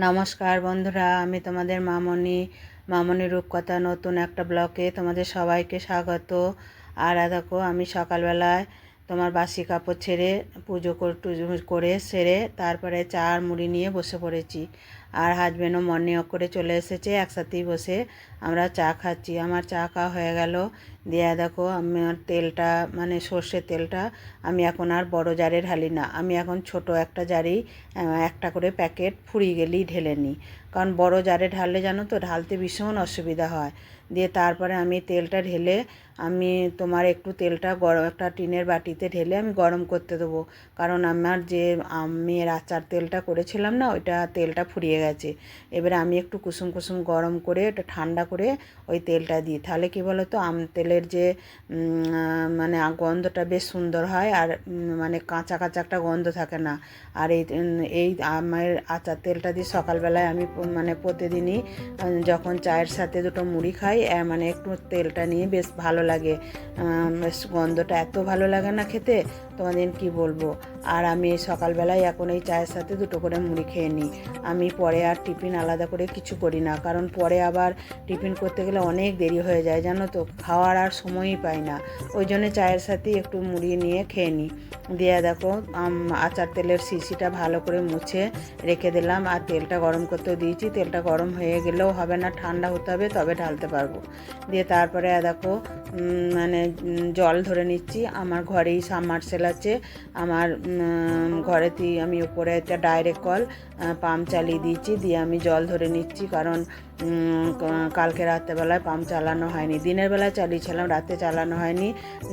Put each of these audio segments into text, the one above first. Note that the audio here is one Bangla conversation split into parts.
নমস্কার বন্ধুরা, আমি তোমাদের মামনি। মামনি রূপকথা নতুন একটা ব্লকে তোমাদের সবাইকে স্বাগত। আর দেখো, আমি সকালবেলায় তোমার বাসি কাপড় ছেড়ে পুজো কর- সেরে তারপরে চা আর মুড়ি নিয়ে বসে পড়েছি। আর হাজব্যান্ডও মর্নিং করে চলে এসেছে, একসাথেই বসে আমরা চা খাচ্ছি, আমার চা খাওয়া হয়ে গেল। দিয়ে দেখো আমার তেলটা মানে সর্ষের তেলটা আমি এখন আর বড় জারে ঢালি না। আমি এখন ছোট একটা জারেই একটা করে প্যাকেট ফুরিয়ে গেলেই ঢেলে নিই। কারণ বড় জারে ঢাললে জানো তো, ঢালতে ভীষণ অসুবিধা হয়। দিয়ে তারপরে আমি তেলটা ঢেলে, আমি তোমার একটু তেলটা গরম, একটা টিনের বাটিতে ঢেলে আমি গরম করতে দেবো। কারণ আমার যে, আমি আচার তেলটা করেছিলাম না, ওইটা তেলটা ফুরিয়ে গেছে। এবারে আমি একটু কুসুম কুসুম গরম করে, ওটা ঠান্ডা করে ওই তেলটা দিই। তাহলে কি বলো তো আম তেলের যে মানে গন্ধটা বেশ সুন্দর হয় আর মানে কাঁচা কাঁচা একটা গন্ধ থাকে না। আর এই এই আমার আচার তেলটা দিয়ে সকালবেলায় আমি মানে প্রতিদিনই যখন চায়ের সাথে দুটো মুড়ি খাই মানে একটু তেলটা নিয়ে বেশ ভালো লাগে। বেশ গন্ধটা এত ভালো লাগে না খেতে, তোমাদের কি বলব? আর আমি সকালবেলায় এখন এই চায়ের সাথে দুটো করে মুড়ি খেয়ে নিই। আমি পরে আর টিফিন আলাদা করে কিছু করি না, কারণ পরে আবার টিফিন করতে গেলে অনেক দেরি হয়ে যায়, জানো তো? খাওয়ার আর সময়ই পাই না। ওই জন্য চায়ের সাথেই একটু মুড়ি নিয়ে খেয়ে নিই। দিয়ে দেখো আচার তেলের শিশিটা ভালো করে মুছে রেখে দিলাম। আর তেলটা গরম করতেও দিয়েছি। তেলটা গরম হয়ে গেলেও হবে না, ঠান্ডা হতে হবে, তবে ঢালতে পারব। দিয়ে তারপরে দেখো মানে জল ধরে নিচ্ছি। আমার ঘরেই সাবমার্সেল আছে। আমার ঘরেতেই আমি উপরে একটা ডাইরেক্ট কল পাম্প চালিয়ে দিয়েছি। দিয়ে আমি জল ধরে নিচ্ছি কারণ কালকে রাত্রেবেলায় পাম্প চালানো হয়নি। দিনের বেলায় চালিয়েছিলাম, রাতে চালানো হয়নি।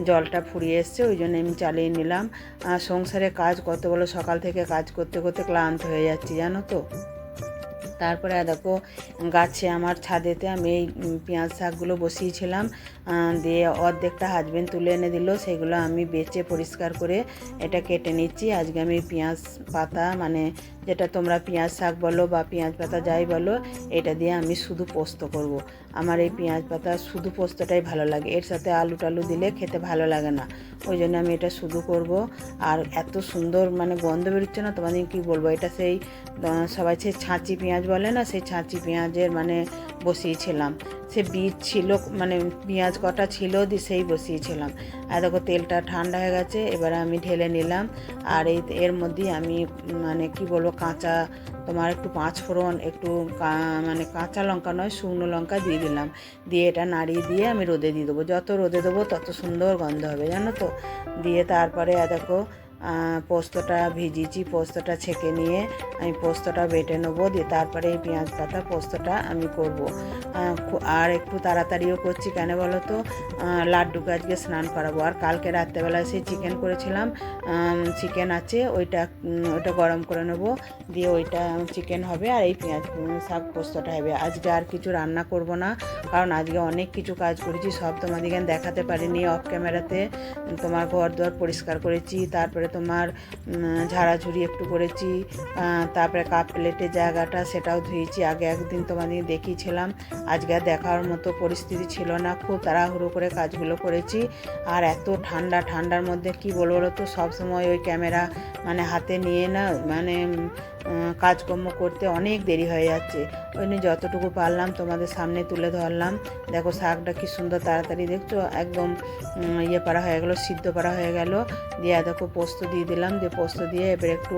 জলটা ফুরিয়ে এসছে, ওই জন্য আমি চালিয়ে নিলাম। আর সংসারে কাজ কত বলো, সকাল থেকে কাজ করতে করতে ক্লান্ত হয়ে যাচ্ছি, জানো তো? তারপরে দেখো, গাছে আমার ছাদেতে আমি এই পেঁয়াজ শাকগুলো বসিয়েছিলাম দিয়ে অর্ধেকটা হাজবেন্ড তুলে এনে দিল, সেগুলো আমি বেচে পরিষ্কার করে এটা কেটে নিচ্ছি। আজকে আমি পেঁয়াজ পাতা মানে যেটা তোমরা পেঁয়াজ শাক বলো বা পেঁয়াজ পাতা যাই বলো, এটা দিয়ে আমি শুধু পোস্ত করব। আমার এই পেঁয়াজ পাতা শুধু পোস্তটাই ভালো লাগে। এর সাথে আলু টালু দিলে খেতে ভালো লাগে না। ওই জন্য আমি এটা শুধু করব। আর এত সুন্দর মানে গন্ধ বেরোচ্ছে না, তোমাদের কি বলব? এটা সেই সবাই সেই ছাঁচি পেঁয়াজ বলে না? সেই ছাঁচি পেঁয়াজের মানে বসিয়েছিলাম। সে বীজ ছিল মানে পেঁয়াজ কটা ছিল দিয়ে সেই বসিয়েছিলাম। আর দেখো তেলটা ঠান্ডা হয়ে গেছে, এবারে আমি ঢেলে নিলাম। আর এই এর মধ্যে আমি মানে কি বলব, কাঁচা, তোমার একটু পাঁচ ফোড়ন একটু মানে কাঁচা লঙ্কা নয়, শুকনো লঙ্কা দিয়ে দিলাম। দিয়ে এটা নাড়িয়ে দিয়ে আমি রোদে দিয়ে দেবো। যত রোদে দেবো তত সুন্দর গন্ধ হবে, জানো তো? দিয়ে তারপরে দেখো পোস্তটা ভিজিয়েছি, পোস্তটা ছেঁকে নিয়ে আমি পোস্তটা বেটে নেব, দিয়ে তারপরে এই পেঁয়াজ পাতা পোস্তটা আমি করব। আর একটু তাড়াতাড়িও করছি কেন বলো তো? লাড্ডুকে আজকে স্নান করাবো। আর কালকে রাত্রেবেলায় সেই চিকেন করেছিলাম চিকেন আছে, ওইটা ওইটা গরম করে নেব, দিয়ে ওইটা চিকেন হবে, আর এই পেঁয়াজ শাক পোস্তটা হবে। আজকে আর কিছু রান্না করব না, কারণ আজকে অনেক কিছু কাজ করেছি, সব তোমাদেরকে দেখাতে পারিনি অফ ক্যামেরাতে তোমার ঘর দুয়ার পরিষ্কার করেছি, তারপরে তোমার উম, ঝাড়াঝুড়ি একটু করেছি তারপরে কাপ প্লেটের জায়গাটা সেটাও ধুয়েছি আগে একদিন তোমাদের দেখিয়েছিলাম আজকে দেখার মতো পরিস্থিতি ছিল না খুব তাড়াহুড়ো করে কাজগুলো করেছি আর এত ঠান্ডা ঠান্ডার মধ্যে কি বলব বলো তো সবসময় ওই ক্যামেরা মানে হাতে নিয়ে না মানে কাজকর্ম করতে অনেক দেরি হয়ে যাচ্ছে। ওই জন্য যতটুকু পারলাম তোমাদের সামনে তুলে ধরলাম। দেখো, শাকটা কি সুন্দর তাড়াতাড়ি দেখছ? একদম ইয়ে পারা হয়ে গেলো, সিদ্ধ পারা হয়ে গেল। দিয়ে দেখো, পোস্ত দিয়ে দিলাম। দিয়ে পোস্ত দিয়ে এবার একটু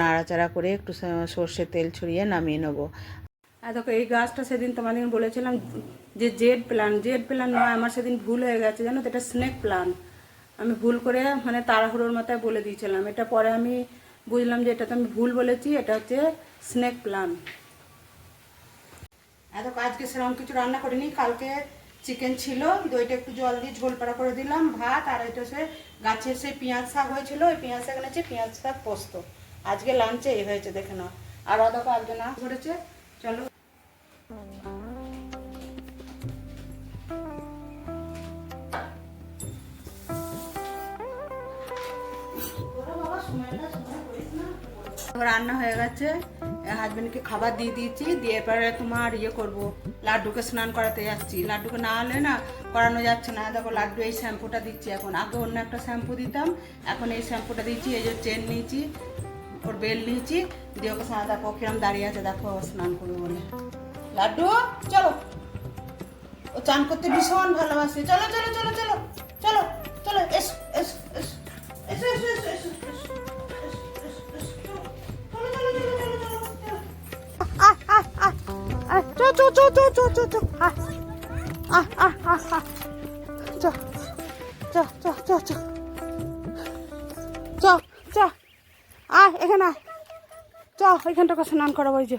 নাড়াচাড়া করে একটু সর্ষের তেল ছড়িয়ে নামিয়ে নেব। আর দেখো, এই গাছটা সেদিন তোমাদের বলেছিলাম যে জেড প্ল্যান জেড প্ল্যান নয়, আমার সেদিন ভুল হয়ে গেছে, জানো তো? এটা স্নেক প্ল্যান আমি ভুল করে মানে তাড়াহুড়োর মাথায় বলে দিয়েছিলাম। এটা পরে আমি বুঝলাম যে এটা তো আমি ভুল বলেছি, এটা হচ্ছে স্নেক প্লান এত আজকে সেরকম কিছু রান্না করিনি, কালকে চিকেন ছিল দইটা একটু জল দিয়ে ঝোল পাড়া করে দিলাম, ভাত, আর এটা সে গাছের সেই পেঁয়াজ শাক হয়েছিল, ওই পেঁয়াজ শাক এনেছে, পেঁয়াজ শাক পোস্ত। আজকে লাঞ্চে এই হয়েছে, দেখে নাও। আর অদা না করেছে চলো। রান্না হয়ে গেছে। হাজবেন্ডকে খাবার দিয়ে দিয়েছি দিয়ে এবারে তোমার ইয়ে করব লাড্ডুকে স্নান করাতে যাচ্ছি। লাড্ডুকে না হলে না করানো যাচ্ছে না। দেখো লাড্ডু এই শ্যাম্পুটা দিচ্ছি এখন। আগে অন্য একটা শ্যাম্পু দিতাম এখন এই শ্যাম্পুটা দিচ্ছি এই যে চেন নিয়েছি ওর বেল নিয়েছি দিয়ে ওকে স্নান দেখো কিরম দাঁড়িয়ে আছে দেখো স্নান করব বলে। লাড্ডু চলো। ও চান করতে ভীষণ ভালোবাসে। চলো চলো চলো চলো চলো চলো এসো এসো এসো এসো এসো, এসো, চ চ চ চ চ চ। আয় আয় আয় চ চ চ চ চ। চ চ। আয়, এখানে আয়। চ এখানটাকে স্নান করাবো ওই যে।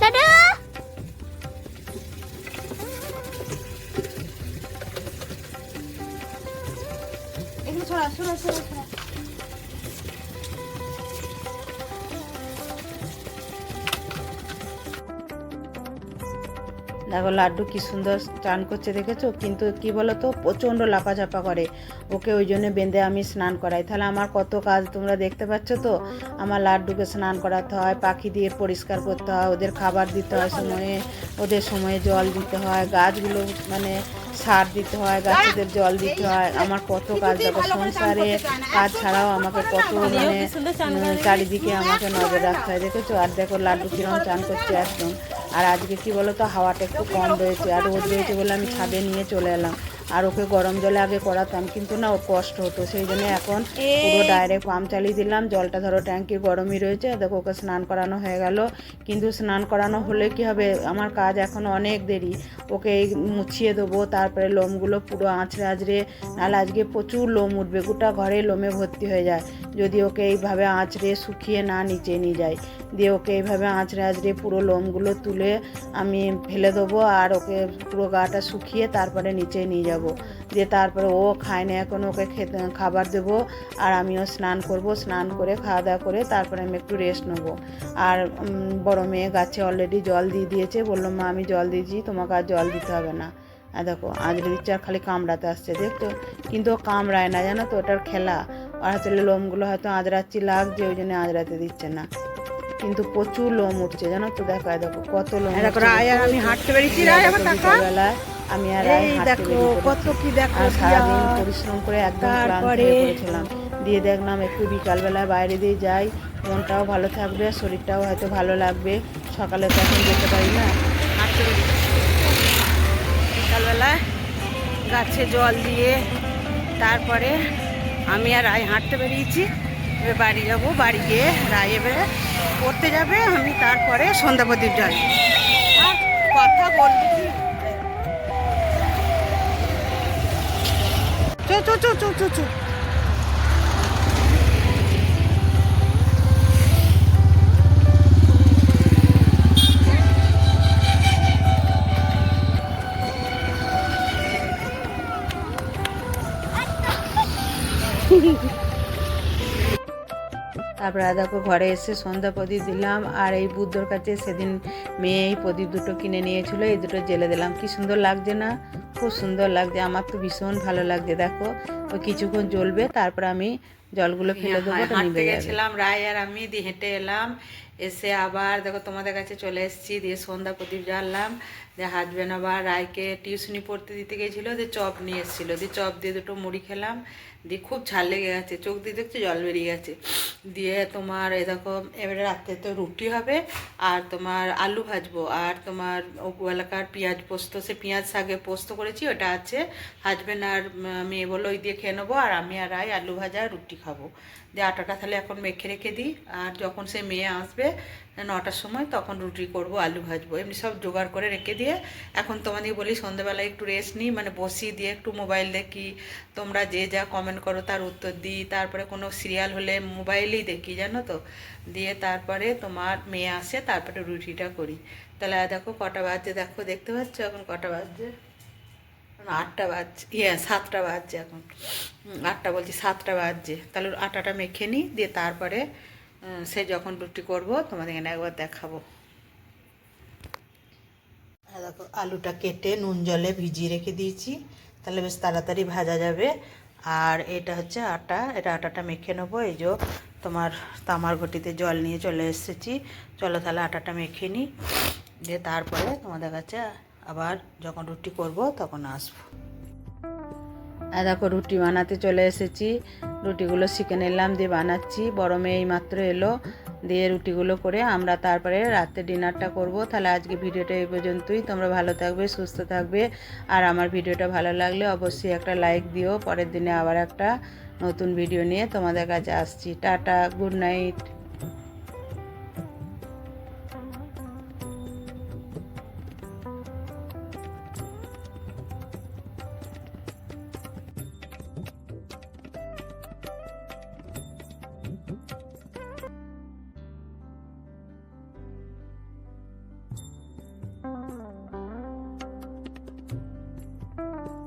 দাদা! ছড়া ছড়া ছড়া ছড়া। দেখো, লাড্ডু কি সুন্দর চান করছে, দেখেছ? কিন্তু কি বলো তো প্রচণ্ড লাপাঝাপা করে। ওকে ওই জন্য বেঁধে আমি স্নান করাই। তাহলে আমার কত কাজ তোমরা দেখতে পাচ্ছ তো? আমার লাড্ডুকে স্নান করাতে হয়, পাখি দিয়ে পরিষ্কার করতে হয়, ওদের খাবার দিতে হয় সময়ে, ওদের সময়ে জল দিতে হয়, গাছগুলো মানে সার দিতে হয় গাছেদের জল দিতে হয় আমার কত কাজ দেখো সংসারে কাজ ছাড়াও আমাকে কত মানে চারিদিকে আমাকে নজর রাখতে হয় দেখেছ? আর দেখো লাড্ডু কিরম চান করছে একদম। আর আজকে কি বলো তো হাওয়াটা একটু কম রয়েছে আর রোদ রয়েছে বলে আমি ছাদে নিয়ে চলে এলাম। আর ওকে গরম জলে আগে করাতাম কিন্তু না ওর কষ্ট হতো। সেই জন্য এখন পুরো ডাইরেক্ট পাম্প চালিয়ে দিলাম। জলটা ধরো ট্যাঙ্কি গরমই রয়েছে। দেখো ওকে স্নান করানো হয়ে গেল। কিন্তু স্নান করানো হলে কি হবে? আমার কাজ এখন অনেক দেরি। ওকে এই মুছিয়ে দেবো তারপরে লোমগুলো পুরো আঁচড়ে আঁচড়ে। নাহলে আজকে প্রচুর লোম উঠবে গোটা ঘরে লোমে ভর্তি হয়ে যায়। যদি ওকে এইভাবে আঁচড়ে শুকিয়ে না নিচে নিয়ে যায় দিয়ে ওকে এইভাবে আঁচড়ে আঁচড়ে পুরো লোমগুলো তুলে আমি ফেলে দেবো আর ওকে পুরো গাটা শুকিয়ে তারপরে নিচে নিয়ে যাব। দিয়ে তারপরে ও খায় না এখন ওকে খেতে খাবার দেবো আর আমিও স্নান করব। স্নান করে খাওয়া দাওয়া করে তারপরে আমি একটু রেস্ট নেব। আর বড় মেয়ে গাছে অলরেডি জল দিয়ে দিয়েছে। বলল মা আমি জল দিয়েছি তোমাকে আর জল দিতে হবে না। আর দেখো দিচ্ছে আর খালি কামড়াতে আসছে দেখতো কিন্তু ও কামড়ায় না জানো তো? ওটার খেলা। আর হাতে লোমগুলো হয়তো আঁচড়াচ্ছি লাগছে ওই জন্য আঁচড়াতে দিচ্ছে না। কিন্তু প্রচুর লোম উঠছে জানো তো? দেখো দেখো কত লোম রায় আর আমি হাঁটতে বেরিয়েছি। দিয়ে রায় টাকা আমি আর দেখো কত কি দেখো সারাদিন পরিশ্রম করে একদম তারপরে- দিয়ে দেখলাম একটু বিকালবেলায় বাইরে দিয়ে যাই মনটাও ভালো থাকবে শরীরটাও হয়তো ভালো লাগবে। সকালে তো এখন যেতে পারি না। বিকালবেলায় গাছে জল দিয়ে তারপরে আমি আর রায় হাঁটতে বেরিয়েছি। এবার বাড়ি যাব বাড়ি গিয়ে রায় এবারে পড়তে যাবে আমি তারপরে সন্ধ্যা প্রদীপ যাই। আর কথা বলবি চো চো চো তারপরে দেখো ঘরে এসে সন্ধ্যা প্রদীপ দিলাম। আর এই বুদ্ধর কাছে সেদিন মেয়ে এই প্রদীপ দুটো কিনে নিয়েছিল। এই দুটো জেলে দিলাম। কি সুন্দর লাগছে না? খুব সুন্দর লাগছে। আমার তো ভীষণ ভালো লাগছে দেখো। ওই কিছুক্ষণ জ্বলবে তারপর আমি জলগুলো ফেলে দেবো হাঁটতে গেছিলাম রায় আর আমি দিয়ে হেঁটে এলাম। এসে আবার দেখো তোমাদের কাছে চলে এসেছি দিয়ে সন্ধ্যা প্রদীপ জ্বাললাম। দিয়ে হাজবেন্ড আবার রায়কে টিউশনি পড়তে দিতে গেছিল দিয়ে চপ নিয়ে এসেছিল। দিয়ে চপ দিয়ে দুটো মুড়ি খেলাম। দিয়ে খুব ঝাল লেগে গেছে। চোখ দিয়ে দেখছি জল বেরিয়ে গেছে। দিয়ে তোমার এ দেখো, এবারে রাত্রে তো রুটি হবে, আর তোমার আলু ভাজবো, আর তোমার ওগুয়ালাকার পেঁয়াজ পোস্ত। সে পেঁয়াজ শাকে পোস্ত করেছি, ওটা আছে। হাজবেন্ড আর মেয়ে বলো ওই দিয়ে খেয়ে নেব, আর আমি আর রায় আলু ভাজা রুটি খাব। দিয়ে আটাটা তাহলে এখন মেখে রেখে দিই। আর যখন সে মেয়ে আসবে নটার সময় তখন রুটি করব, আলু ভাজবো, এমনি সব জোগাড় করে রেখে দিয়ে এখন তোমাদের বলি সন্ধ্যেবেলায় একটু রেস্ট নিই মানে বসিয়ে দিয়ে একটু মোবাইল দেখি, তোমরা যে যা কমেন্ট করো তার উত্তর দিই, তারপরে কোনো সিরিয়াল হলে মোবাইলেই দেখি, জানো তো? দিয়ে তারপরে তোমার মেয়ে আসে, তারপরে রুটিটা করি। তাহলে দেখো কটা বাজছে, দেখো দেখতে পাচ্ছ এখন কটা বাজছে? আটটা বাজছে ইয়ে সাতটা বাজছে এখন। আটটা বলছি, সাতটা বাজছে। তাহলে আটাটা মেখে নিই, দিয়ে তারপরে সে যখন রুটি করব তোমাদের এখানে একবার দেখাবো। দেখো, আলুটা কেটে নুন জলে ভিজিয়ে রেখে দিয়েছি। তাহলে বেশ তাড়াতাড়ি ভাজা যাবে। আর এটা হচ্ছে আটা। এটা আটাটা মেখে নেব। এই যে তোমার তামার ঘটিতে জল নিয়ে চলে এসেছি। চলো তাহলে আটাটা মেখে নিই দিয়ে তারপরে তোমাদের কাছে আবার যখন রুটি করব, তখন আসব। দেখো রুটি বানাতে চলে এসেছি। রুটিগুলো শিখে নিলাম, দিয়ে বানাচ্ছি। বড় মেয়ে এই মাত্র এলো, দিয়ে রুটিগুলো করে আমরা তারপরে রাতে ডিনারটা করব। তাহলে আজকে ভিডিওটা এই পর্যন্তই। তোমরা ভালো থাকবে, সুস্থ থাকবে। আর আমার ভিডিওটা ভালো লাগলে অবশ্যই একটা লাইক দিও। পরের দিনে আবার একটা নতুন ভিডিও নিয়ে তোমাদের কাছে আসছি। Tata, good night.